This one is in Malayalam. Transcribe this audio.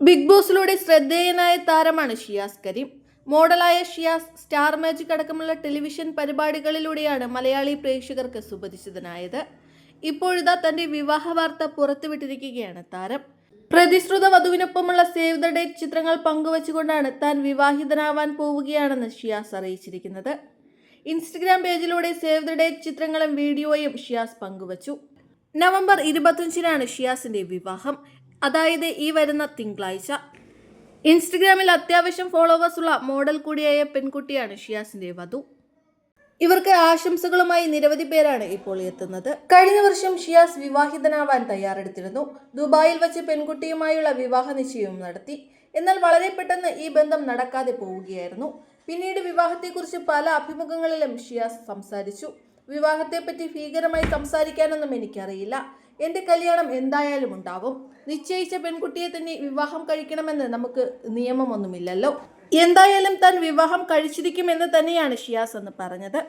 ബിഗ് ബോസിലൂടെ ശ്രദ്ധേയനായ താരമാണ് ഷിയാസ് കരീം. മോഡലായ ഷിയാസ് സ്റ്റാർ മാജിക് അടക്കമുള്ള ടെലിവിഷൻ പരിപാടികളിലൂടെയാണ് മലയാളി പ്രേക്ഷകർക്ക് സുപരിചിതനായത്. ഇപ്പോഴിതാ തന്റെ വിവാഹ വാർത്ത പുറത്തുവിട്ടിരിക്കുകയാണ് താരം. പ്രതിശ്രുത വധുവിനൊപ്പമുള്ള സേവ് ദ ഡേറ്റ് ചിത്രങ്ങൾ പങ്കുവച്ചുകൊണ്ടാണ് താൻ വിവാഹിതനാവാൻ പോവുകയാണെന്ന് ഷിയാസ് അറിയിച്ചിരിക്കുന്നത്. ഇൻസ്റ്റഗ്രാം പേജിലൂടെ സേവ് ദ ഡേറ്റ് ചിത്രങ്ങളും വീഡിയോയും ഷിയാസ് പങ്കുവച്ചു. നവംബർ ഇരുപത്തഞ്ചിനാണ് ഷിയാസിന്റെ വിവാഹം. അതായത് ഈ വരുന്ന തിങ്കളാഴ്ച. ഇൻസ്റ്റഗ്രാമിൽ അത്യാവശ്യം ഫോളോവേഴ്സ് ഉള്ള മോഡൽ കൂടിയായ പെൺകുട്ടിയാണ് ഷിയാസിന്റെ വധു. ഇവർക്ക് ആശംസകളുമായി നിരവധി പേരാണ് ഇപ്പോൾ എത്തുന്നത്. കഴിഞ്ഞ വർഷം ഷിയാസ് വിവാഹിതനാവാൻ തയ്യാറെടുത്തിരുന്നു. ദുബായിൽ വെച്ച് പെൺകുട്ടിയുമായുള്ള വിവാഹ നിശ്ചയവും നടത്തി. എന്നാൽ വളരെ പെട്ടെന്ന് ഈ ബന്ധം നടക്കാതെ പോവുകയായിരുന്നു. പിന്നീട് വിവാഹത്തെക്കുറിച്ച് പല അഭിമുഖങ്ങളിലും ഷിയാസ് സംസാരിച്ചു. വിവാഹത്തെപ്പറ്റി ഭീകരമായി സംസാരിക്കാനൊന്നും എനിക്കറിയില്ല. എന്റെ കല്യാണം എന്തായാലും ഉണ്ടാവും. നിശ്ചയിച്ച പെൺകുട്ടിയെ തന്നെ വിവാഹം കഴിക്കണമെന്ന് നമുക്ക് നിയമമൊന്നുമില്ലല്ലോ. എന്തായാലും താൻ വിവാഹം കഴിച്ചിരിക്കുമെന്ന് തന്നെയാണ് ഷിയാസ് എന്ന് പറഞ്ഞത്.